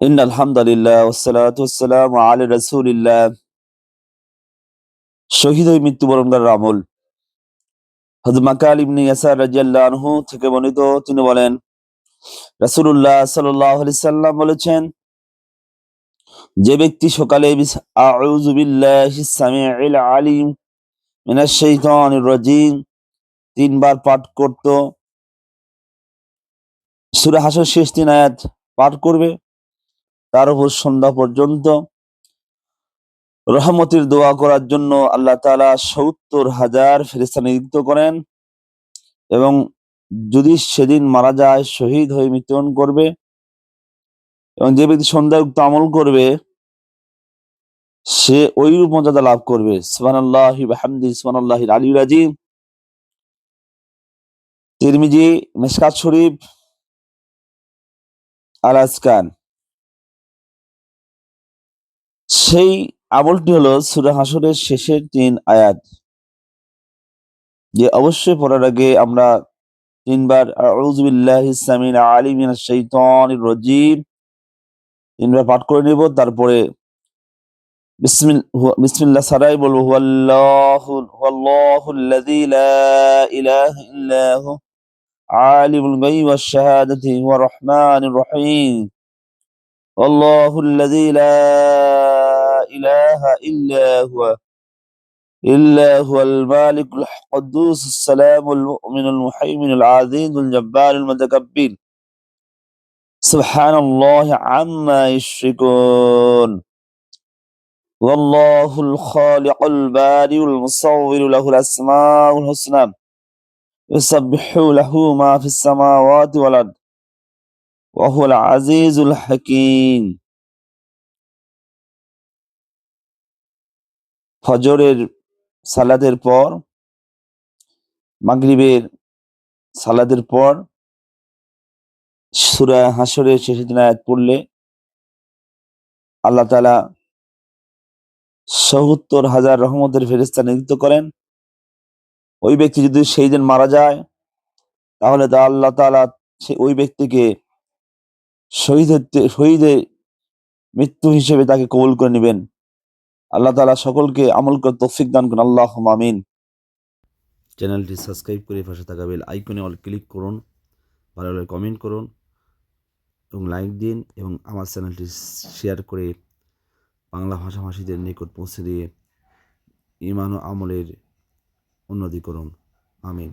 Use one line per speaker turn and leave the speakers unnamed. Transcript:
إن الحمد لله والصلاة والسلام على رسول الله শহীদ হয়ে মৃত্যুবরণকার আমল হযরত মাকাল ইবনে ইয়াসার রাদিয়াল্লাহু আনহু থেকে বর্ণিত তিনি বলেন রাসূলুল্লাহ সাল্লাল্লাহু আলাইহি সাল্লাম বলেছেন যে ব্যক্তি সকালে বিস- আউযু বিল্লাহিস সামিউল আলিম মিনাশ শাইতানির রাজিম তিনবার পাঠ করত সূরা হাসর শেষ তিন আয়াত পাঠ করবে তার উপর সন্ধ্যা পর্যন্ত রহমতের দোয়া করার জন্য আল্লাহ তালা সত্তর হাজার ফেরিস্তা নিযুক্ত করেন এবং যদি সেদিন মারা যায়, শহীদ হয়ে মৃত্যুবরণ করবে এবং যে ব্যক্তি সন্ধ্যাযুক্ত আমল করবে, সে ওইরূপ মর্যাদা লাভ করবে। বিহামদি সুবহানাল্লাহিল আলিয়্যিল আযীম। তিরমিজি, মিশকাত শরীফ আল সেই আমলটি হলো সুরা হাসরের শেষের তিন আয়াত, যে অবশ্যই পড়ার আগে আমরা তিনবার আউজবিল্লাহ ইসলামিন আলী মিনা শৈতন রজিম তিনবার পাঠ করে নেব, তারপরে বিসমিল্লাহ সারাই বলব, হুয়াল্লাহু আলিমুল গাইব ওয়াশ শাহাদাতি ওয়া রহমানির রহিম إله إلا هو إلا هو المالك القدوس السلام المؤمن المحيمن العزيز الجبار المتكبر. سبحان الله عما يشركون. والله الخالق البارئ المصور له الأسماء الحسنى. يسبح له ما في السماوات والأرض. وهو العزيز الحكيم. ফজরের সালাদের পর, মাগরিবের সালাদের পর, সূরা হাসরের শেষে দিন আয়াত পড়লে আল্লাহ তাআলা সত্তর হাজার রহমতের ফেরেশতা নিযুক্ত করেন। ওই ব্যক্তি যদি সেই দিন মারা যায়, তাহলে তা আল্লাহ তাআলা সে ওই ব্যক্তিকে শহীদের শহীদের মৃত্যু হিসেবে তাকে কবুল করে নেবেন। আল্লাহ তাআলা সকলকে আমল করে তৌফিক দান করুন। আল্লাহ আমিন। চ্যানেলটি সাবস্ক্রাইব করে পাশে থাকা বেল আইকনে অল ক্লিক করুন, ভালো লাগলে কমেন্ট করুন এবং লাইক দিন এবং আমার চ্যানেলটি শেয়ার করে বাংলা ভাষাভাষীদের নিকট পৌঁছে দিয়ে ইমান ও আমলের উন্নতি করুন। আমিন।